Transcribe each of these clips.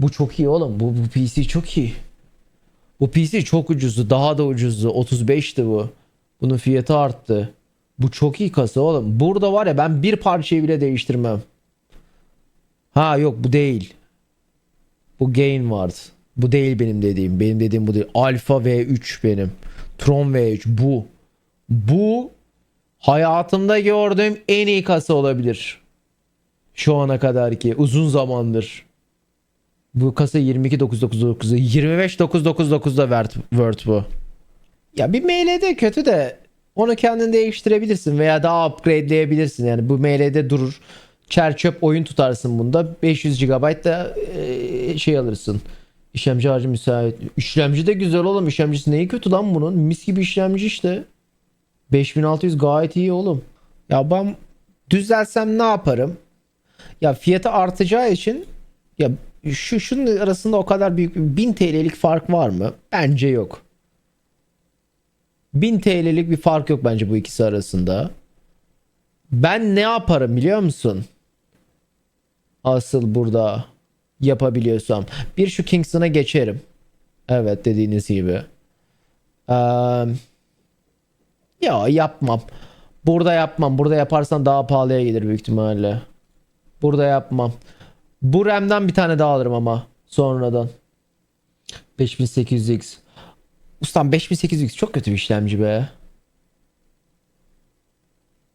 Bu çok iyi oğlum. Bu, bu PC çok iyi. Bu PC çok ucuzdu. Daha da ucuzdu. 35'ti bu. Bunun fiyatı arttı. Bu çok iyi kasa oğlum. Burada var ya ben bir parçayı bile değiştirmem. Ha yok bu değil. Bu Gain vardı. Bu değil benim dediğim. Benim dediğim bu değil. Alpha V3 benim. Tron V3 bu. Bu hayatımda gördüğüm en iyi kasa olabilir. Şu ana kadar ki uzun zamandır. Bu kasa 22999'da 25999'da Word, Word bu. Ya bir MLD kötü de onu kendin değiştirebilirsin veya daha upgrade'leyebilirsin. Yani bu MLD durur. Çer çöp oyun tutarsın bunda. 500 GB da e, şey alırsın. İşlemci harcı müsait. İşlemci de güzel oğlum. İşlemcisi neyi kötü lan bunun? Mis gibi işlemci işte. 5600 gayet iyi oğlum. Ya ben düzelsem ne yaparım? Ya fiyatı artacağı için ya şu şunun arasında o kadar büyük bir 1000 TL'lik fark var mı? Bence yok. 1000 TL'lik bir fark yok bence bu ikisi arasında. Ben ne yaparım biliyor musun? Asıl burada yapabiliyorsam. Bir şu Kingston'a geçerim. Evet dediğiniz gibi. Eee ya yapmam. Burada yapmam. Burada yaparsan daha pahalıya gelir büyük ihtimalle. Burada yapmam. Bu RAM'den bir tane daha alırım ama sonradan. 5800X. Ustam 5800X çok kötü bir işlemci be.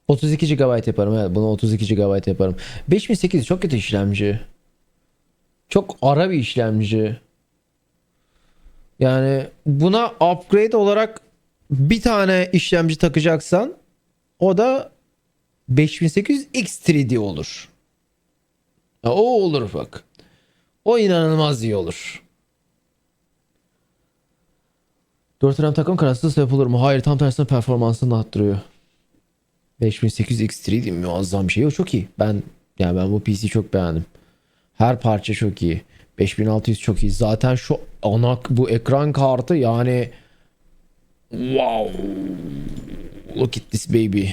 32 GB yaparım evet bunu 32 GB yaparım. 5800 çok kötü işlemci. Çok ara bir işlemci. Yani buna upgrade olarak bir tane işlemci takacaksan o da 5800 X3D olur. Ya o olur bak. O inanılmaz iyi olur. 4 RAM takım kararsız yapılır mı? Hayır tam tersine performansını arttırıyor. 5800 X3D muazzam bir şey. O çok iyi. Ben yani ben bu PC çok beğendim. Her parça çok iyi. 5600 çok iyi. Zaten şu ana bu ekran kartı yani Wow. Look at this baby.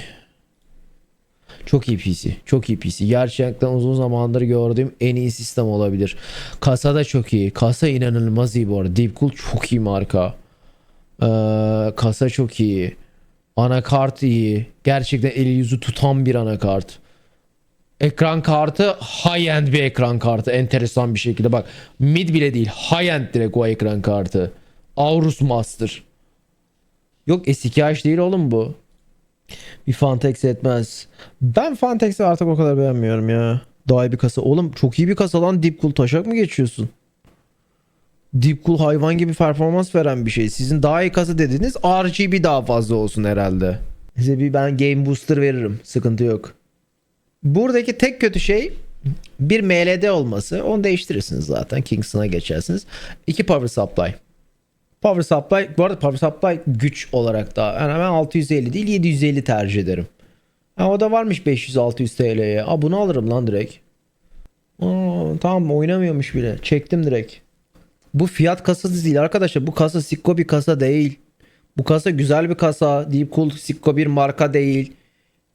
Çok iyi PC. Çok iyi PC. Gerçekten uzun zamandır gördüğüm en iyi sistem olabilir. Kasa da çok iyi. Kasa inanılmaz iyi bu arada. Deepcool çok iyi marka. Ee, kasa çok iyi. Anakart iyi. Gerçekten eli yüzü tutan bir anakart. Ekran kartı high end bir ekran kartı. Enteresan bir şekilde bak. Mid bile değil. High end direkt o ekran kartı. Aorus Master. Yok S2H değil oğlum bu. Bir Fantex etmez. Ben Fantex'i artık o kadar beğenmiyorum ya. Daha iyi bir kasa. Oğlum çok iyi bir kasa lan Deepcool taşak mı geçiyorsun? Deepcool hayvan gibi performans veren bir şey. Sizin daha iyi kasa dediğiniz RGB daha fazla olsun herhalde. Size bir ben Game Booster veririm. Sıkıntı yok. Buradaki tek kötü şey bir MLD olması. Onu değiştirirsiniz zaten. Kingston'a geçersiniz. İki power supply. Power supply bu arada power supply güç olarak da yani ben 650 değil 750 tercih ederim. Ha, o da varmış 500-600 TL'ye. Aa bunu alırım lan direkt. Aa, tamam oynamıyormuş bile. Çektim direkt. Bu fiyat kasası değil arkadaşlar. Bu kasa Sikko bir kasa değil. Bu kasa güzel bir kasa. Deepcool Sikko bir marka değil.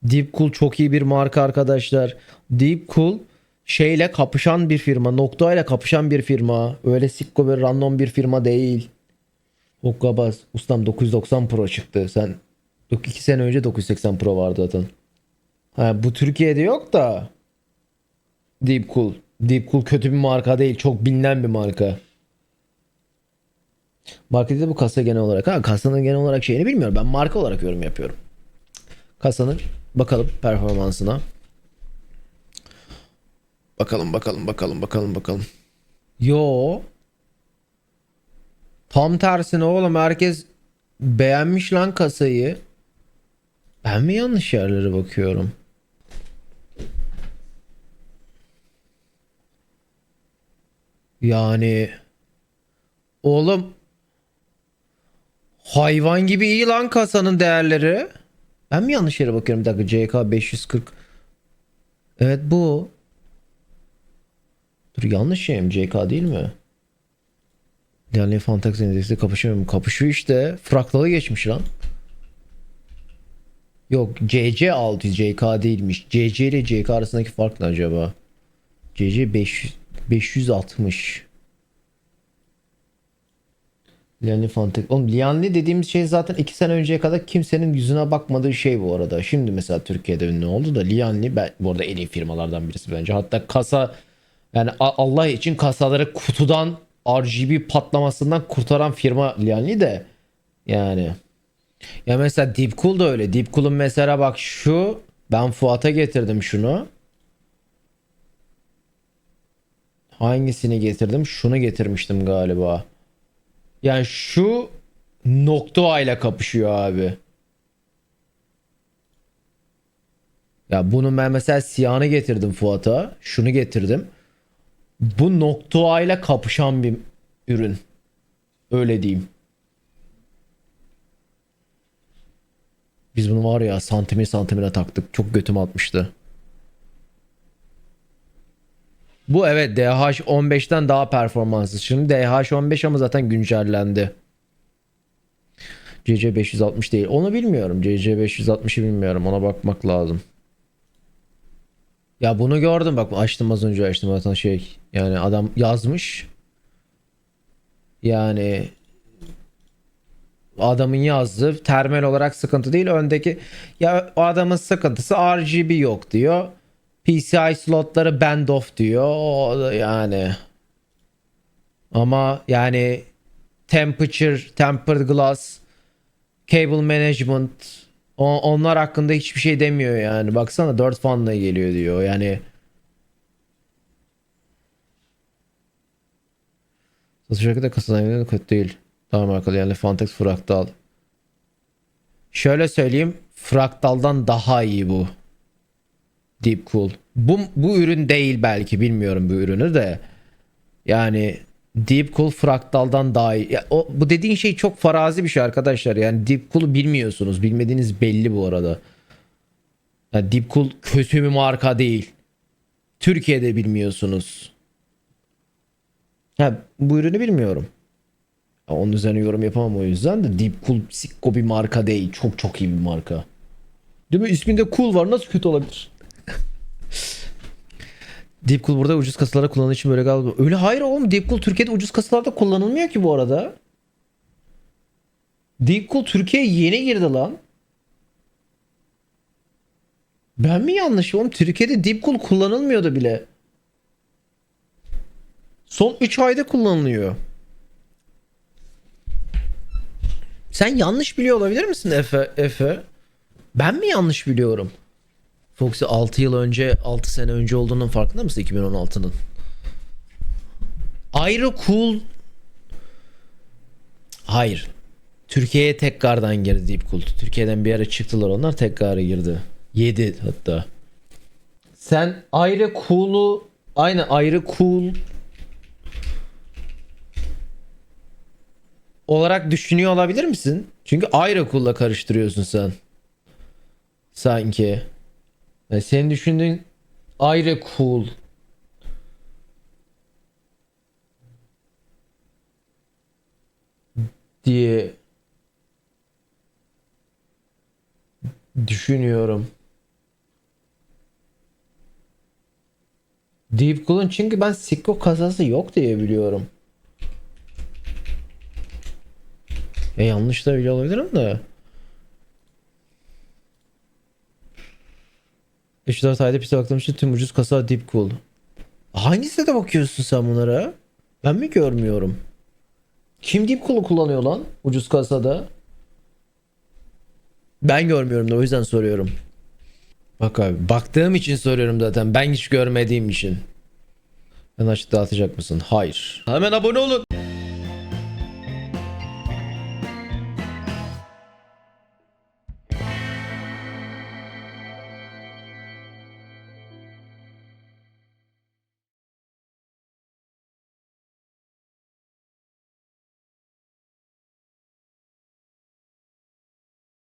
Deepcool çok iyi bir marka arkadaşlar. Deepcool şeyle kapışan bir firma. Nokta ile kapışan bir firma. Öyle Sikko bir random bir firma değil. Hokkabaz. Ustam 990 Pro çıktı. Sen 2 sene önce 980 Pro vardı zaten. Ha, bu Türkiye'de yok da Deepcool. Deepcool kötü bir marka değil. Çok bilinen bir marka. Markette bu kasa genel olarak. Ha kasanın genel olarak şeyini bilmiyorum. Ben marka olarak yorum yapıyorum. Kasanın bakalım performansına. Bakalım bakalım bakalım bakalım bakalım. Yo. Tam tersine oğlum herkes beğenmiş lan kasayı. Ben mi yanlış yerlere bakıyorum? Yani oğlum hayvan gibi iyi lan kasanın değerleri. Ben mi yanlış yere bakıyorum? Bir dakika CK 540. Evet bu. Dur yanlış şey mi? CK değil mi? Yani Fantax endeksle kapışıyor mu? Kapışıyor işte. Fraktalı geçmiş lan. Yok CC 600 CK değilmiş. CC ile CK arasındaki fark ne acaba? CC 500, 560. Lianli Fantek. Oğlum Lianli dediğimiz şey zaten 2 sene önceye kadar kimsenin yüzüne bakmadığı şey bu arada. Şimdi mesela Türkiye'de ünlü oldu da Lianli ben, bu arada en iyi firmalardan birisi bence. Hatta kasa yani Allah için kasaları kutudan RGB patlamasından kurtaran firma Lianli de yani. Ya mesela Deepcool da öyle. Deepcool'un mesela bak şu ben Fuat'a getirdim şunu. Hangisini getirdim? Şunu getirmiştim galiba. Yani şu Noctua ile kapışıyor abi. Ya bunu ben mesela siyahını getirdim Fuat'a. Şunu getirdim. Bu Noctua ile kapışan bir ürün. Öyle diyeyim. Biz bunu var ya santimi santimine taktık. Çok götüm atmıştı. Bu evet DH15'ten daha performanslı. Şimdi DH15 ama zaten güncellendi. CC560 değil. Onu bilmiyorum. CC560'ı bilmiyorum. Ona bakmak lazım. Ya bunu gördüm bak açtım az önce açtım zaten şey. Yani adam yazmış. Yani adamın yazdığı termal olarak sıkıntı değil. Öndeki ya o adamın sıkıntısı RGB yok diyor. PCI slotları band off diyor. Yani ama yani temperature, tempered glass, cable management o- onlar hakkında hiçbir şey demiyor yani. Baksana 4 fanla geliyor diyor. Yani satış hakkında kasadan kötü değil. Tamam arkadaşlar yani Fantex Fraktal. Şöyle söyleyeyim. Fraktal'dan daha iyi bu. Deep Cool. Bu, bu ürün değil belki bilmiyorum bu ürünü de. Yani Deep Cool Fraktal'dan daha iyi. Ya, o, bu dediğin şey çok farazi bir şey arkadaşlar. Yani Deep Cool'u bilmiyorsunuz. Bilmediğiniz belli bu arada. Yani Deep Cool kötü bir marka değil. Türkiye'de bilmiyorsunuz. Ha, bu ürünü bilmiyorum. Ya, Onun üzerine yorum yapamam o yüzden de Deep Cool sikko bir marka değil. Çok çok iyi bir marka. Değil mi? İsminde cool var. Nasıl kötü olabilir? Deepcool burada ucuz kasalara kullanıldığı için böyle galiba. Öyle hayır oğlum Deepcool Türkiye'de ucuz kasalarda kullanılmıyor ki bu arada. Deepcool Türkiye'ye yeni girdi lan. Ben mi yanlış oğlum? Türkiye'de Deepcool kullanılmıyordu bile. Son 3 ayda kullanılıyor. Sen yanlış biliyor olabilir misin Efe? Efe? Ben mi yanlış biliyorum? Foxy 6 yıl önce 6 sene önce olduğunun farkında mısın 2016'nın? Ayrı cool Hayır. Türkiye'ye tekrardan girdi Deep Cool. Türkiye'den bir ara çıktılar onlar tekrar girdi. 7 hatta. Sen ayrı cool'u aynı ayrı cool olarak düşünüyor olabilir misin? Çünkü ayrı cool'la karıştırıyorsun sen. Sanki. Yani senin düşündüğün ayrı cool. diye düşünüyorum. Deep Cool'un çünkü ben Sikko kasası yok diye biliyorum. E yanlış da biliyor olabilirim de. 3-4 ayda piste baktığım için tüm ucuz kasa Deep Cool. Hangisine de bakıyorsun sen bunlara? Ben mi görmüyorum? Kim Deep Cool'u kullanıyor lan ucuz kasada? Ben görmüyorum da o yüzden soruyorum. Bak abi baktığım için soruyorum zaten. Ben hiç görmediğim için. Ben açık dağıtacak mısın? Hayır. Hemen abone olun.